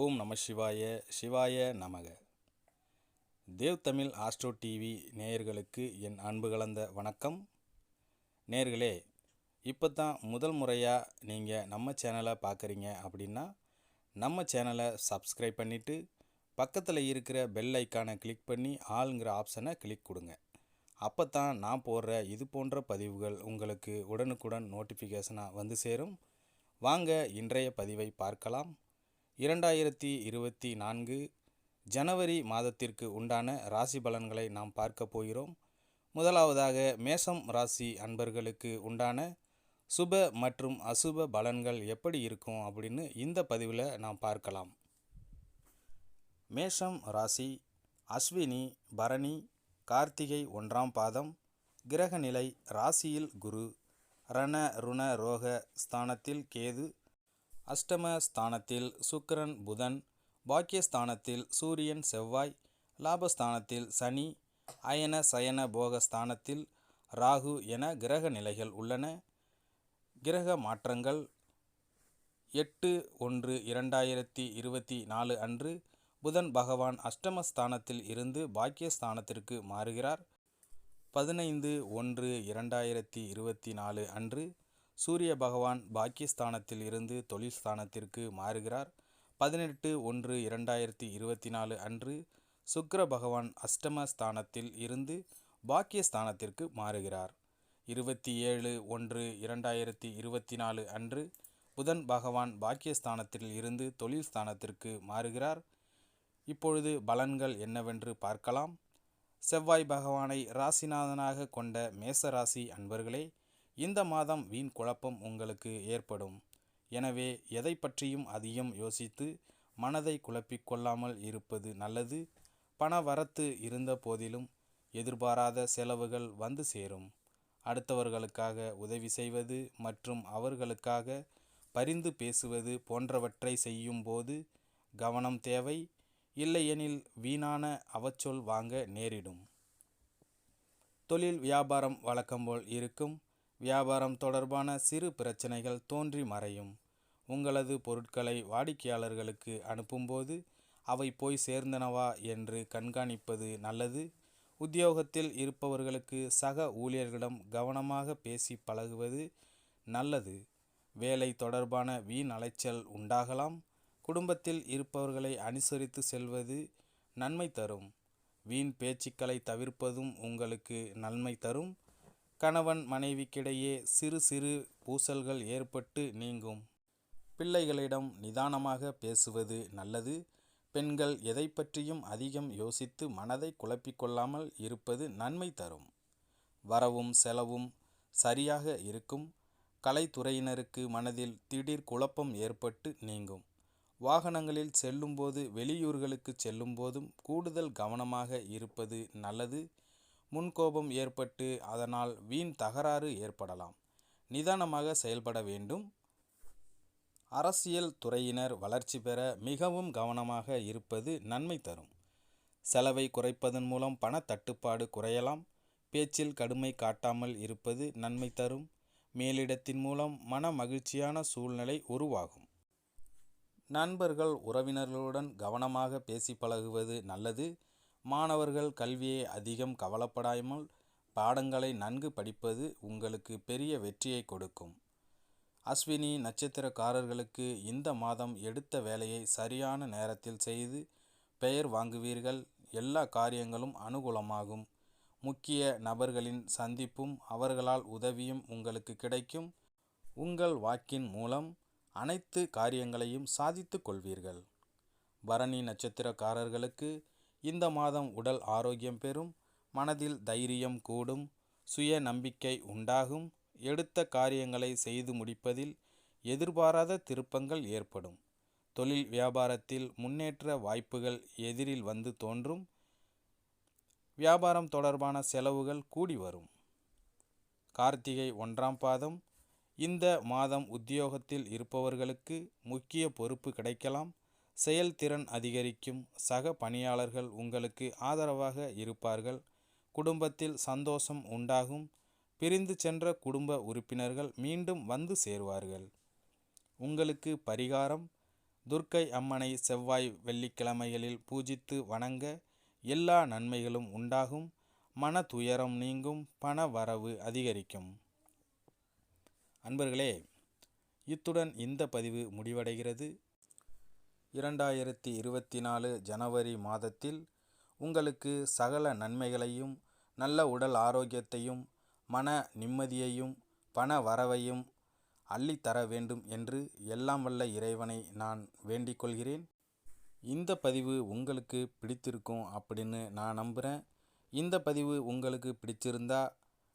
ஓம் நம சிவாய சிவாய நமக. தேவ் தமிழ் ஆஸ்ட்ரோ டிவி நேயர்களுக்கு என் அன்பு கலந்த வணக்கம். நேயர்களே இப்போ தான் முதல் முறையாக நீங்கள் நம்ம சேனலை பார்க்குறீங்க அப்படின்னா நம்ம சேனலை சப்ஸ்கிரைப் பண்ணிவிட்டு பக்கத்தில் இருக்கிற பெல் ஐக்கானை கிளிக் பண்ணி ஆளுங்கிற ஆப்ஷனை கிளிக் கொடுங்க. அப்போ தான் நான் போடுற இது போன்ற பதிவுகள் உங்களுக்கு உடனுக்குடன் நோட்டிஃபிகேஷனாக வந்து சேரும். வாங்க இன்றைய பதிவை பார்க்கலாம். இரண்டாயிரத்தி இருபத்தி நான்கு ஜனவரி மாதத்திற்கு உண்டான ராசி பலன்களை நாம் பார்க்க போகிறோம். முதலாவதாக மேஷம் ராசி அன்பர்களுக்கு உண்டான சுப மற்றும் அசுப பலன்கள் எப்படி இருக்கும் அப்படின்னு இந்த பதிவில் நாம் பார்க்கலாம். மேஷம் ராசி அஸ்வினி பரணி கார்த்திகை ஒன்றாம் பாதம் கிரகநிலை ராசியில் குரு ரண ருண ரோக ஸ்தானத்தில் கேது அஷ்டம ஸ்தானத்தில் சுக்கிரன் புதன் பாக்கியஸ்தானத்தில் சூரியன் செவ்வாய் லாபஸ்தானத்தில் சனி அயன சயன போக ஸ்தானத்தில் ராகு என கிரக நிலைகள் உள்ளன. கிரக மாற்றங்கள் எட்டு ஒன்று இரண்டாயிரத்தி இருபத்தி நாலு அன்று புதன் பகவான் அஷ்டமஸ்தானத்தில் இருந்து பாக்கியஸ்தானத்திற்கு மாறுகிறார். பதினைந்து ஒன்று இரண்டாயிரத்தி இருபத்தி நாலு அன்று சூரிய பகவான் பாக்கியஸ்தானத்தில் இருந்து தொழில் ஸ்தானத்திற்கு மாறுகிறார். பதினெட்டு ஒன்று இரண்டாயிரத்தி இருபத்தி நாலு அன்று சுக்கர பகவான் அஷ்டம ஸ்தானத்தில் இருந்து பாக்கியஸ்தானத்திற்கு மாறுகிறார். இருபத்தி ஏழு ஒன்று இரண்டாயிரத்தி இருபத்தி நாலு அன்று புதன் பகவான் பாக்கியஸ்தானத்தில் இருந்து தொழில் ஸ்தானத்திற்கு மாறுகிறார். இப்பொழுது பலன்கள் என்னவென்று பார்க்கலாம். செவ்வாய் பகவானை ராசிநாதனாக கொண்ட மேசராசி அன்பர்களே இந்த மாதம் வீண் குழப்பம் உங்களுக்கு ஏற்படும். எனவே எதை பற்றியும் அதிகம் யோசித்து மனதை குழப்பிக்கொள்ளாமல் இருப்பது நல்லது. பண வரத்து இருந்த போதிலும் எதிர்பாராத செலவுகள் வந்து சேரும். அடுத்தவர்களுக்காக உதவி செய்வது மற்றும் அவர்களுக்காக பரிந்து பேசுவது போன்றவற்றை செய்யும் போது கவனம் தேவை. இல்லையெனில் வீணான அவச்சொல் வாங்க நேரிடும். தொழில் வியாபாரம் வழக்கம்போல் இருக்கும். வியாபாரம் தொடர்பான சிறு பிரச்சனைகள் தோன்றி மறையும். உங்களது பொருட்களை வாடிக்கையாளர்களுக்கு அனுப்பும்போது அவை போய் சேர்ந்தனவா என்று கண்காணிப்பது நல்லது. உத்தியோகத்தில் இருப்பவர்களுக்கு சக ஊழியர்களிடம் கவனமாக பேசி பழகுவது நல்லது. வேலை தொடர்பான வீண் அலைச்சல் உண்டாகலாம். குடும்பத்தில் இருப்பவர்களை அனுசரித்து செல்வது நன்மை தரும். வீண் பேச்சுக்களை தவிர்ப்பதும் உங்களுக்கு நன்மை தரும். கணவன் மனைவிக்கிடையே சிறு சிறு பூசல்கள் ஏற்பட்டு நீங்கும். பிள்ளைகளிடம் நிதானமாக பேசுவது நல்லது. பெண்கள் எதை பற்றியும் அதிகம் யோசித்து மனதை குழப்பிக்கொள்ளாமல் இருப்பது நன்மை தரும். வரவும் செலவும் சரியாக இருக்கும். கலைத்துறையினருக்கு மனதில் திடீர் குழப்பம் ஏற்பட்டு நீங்கும். வாகனங்களில் செல்லும்போது வெளியூர்களுக்கு செல்லும்போதும் கூடுதல் கவனமாக இருப்பது நல்லது. முன்கோபம் ஏற்பட்டு அதனால் வீண் தகராறு ஏற்படலாம். நிதானமாக செயல்பட வேண்டும். அரசியல் துறையினர் வளர்ச்சி பெற மிகவும் கவனமாக இருப்பது நன்மை தரும். செலவை குறைப்பதன் மூலம் பண தட்டுப்பாடு குறையலாம். பேச்சில் கடுமை காட்டாமல் இருப்பது நன்மை தரும். மேலிடத்தின் மூலம் மன மகிழ்ச்சியான சூழ்நிலை உருவாகும். நண்பர்கள் உறவினர்களுடன் கவனமாக பேசி பழகுவது நல்லது. மாணவர்கள் கல்வியை அதிகம் கவலைப்படாமல் பாடங்களை நன்கு படிப்பது உங்களுக்கு பெரிய வெற்றியை கொடுக்கும். அஸ்வினி நட்சத்திரக்காரர்களுக்கு இந்த மாதம் எடுத்த வேலையை சரியான நேரத்தில் செய்து பெயர் வாங்குவீர்கள். எல்லா காரியங்களும் அனுகூலமாகும். முக்கிய நபர்களின் சந்திப்பும் அவர்களால் உதவியும் உங்களுக்கு கிடைக்கும். உங்கள் வாக்கின் மூலம் அனைத்து காரியங்களையும் சாதித்து கொள்வீர்கள். பரணி நட்சத்திரக்காரர்களுக்கு இந்த மாதம் உடல் ஆரோக்கியம் பெறும் மனதில் தைரியம் கூடும் சுய நம்பிக்கை உண்டாகும் எடுத்த காரியங்களை செய்து முடிப்பதில் எதிர்பாராத திருப்பங்கள் ஏற்படும். தொழில் வியாபாரத்தில் முன்னேற்ற வாய்ப்புகள் எதிரில் வந்து தோன்றும் வியாபாரம் தொடர்பான செலவுகள் கூடி வரும். கார்த்திகை ஒன்றாம் பாதம். இந்த மாதம் உத்தியோகத்தில் இருப்பவர்களுக்கு முக்கிய பொறுப்பு கிடைக்கலாம். செயல்திறன் அதிகரிக்கும் சக பணியாளர்கள் உங்களுக்கு ஆதரவாக இருப்பார்கள். குடும்பத்தில் சந்தோஷம் உண்டாகும். பிரிந்து சென்ற குடும்ப உறுப்பினர்கள் மீண்டும் வந்து சேருவார்கள். உங்களுக்கு பரிகாரம் துர்க்கை அம்மனை செவ்வாய் வெள்ளிக்கிழமைகளில் பூஜித்து வணங்க எல்லா நன்மைகளும் உண்டாகும். மன துயரம் நீங்கும் பண வரவு அதிகரிக்கும். அன்பர்களே இத்துடன் இந்த பதிவு முடிவடைகிறது. இரண்டாயிரத்தி இருபத்தி நாலு ஜனவரி மாதத்தில் உங்களுக்கு சகல நன்மைகளையும் நல்ல உடல் ஆரோக்கியத்தையும் மன நிம்மதியையும் பண வரவையும் அள்ளித்தர வேண்டும் என்று எல்லாம் வல்ல இறைவனை நான் வேண்டிக் கொள்கிறேன். இந்த பதிவு உங்களுக்கு பிடித்திருக்கும் அப்படின்னு நான் நம்புகிறேன் இந்த பதிவு உங்களுக்கு பிடிச்சிருந்தா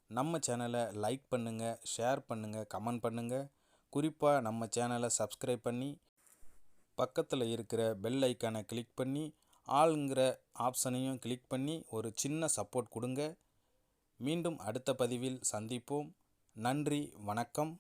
நம்ம சேனலை லைக் பண்ணுங்கள் ஷேர் பண்ணுங்கள் கமெண்ட் பண்ணுங்கள் குறிப்பாக நம்ம சேனலை சப்ஸ்கிரைப் பண்ணி பக்கத்தில் இருக்கிற பெல் ஐக்கானை கிளிக் பண்ணி ஆளுங்கிற ஆப்ஷனையும் கிளிக் பண்ணி ஒரு சின்ன சப்போர்ட் கொடுங்க. மீண்டும் அடுத்த பதிவில் சந்திப்போம். நன்றி வணக்கம்.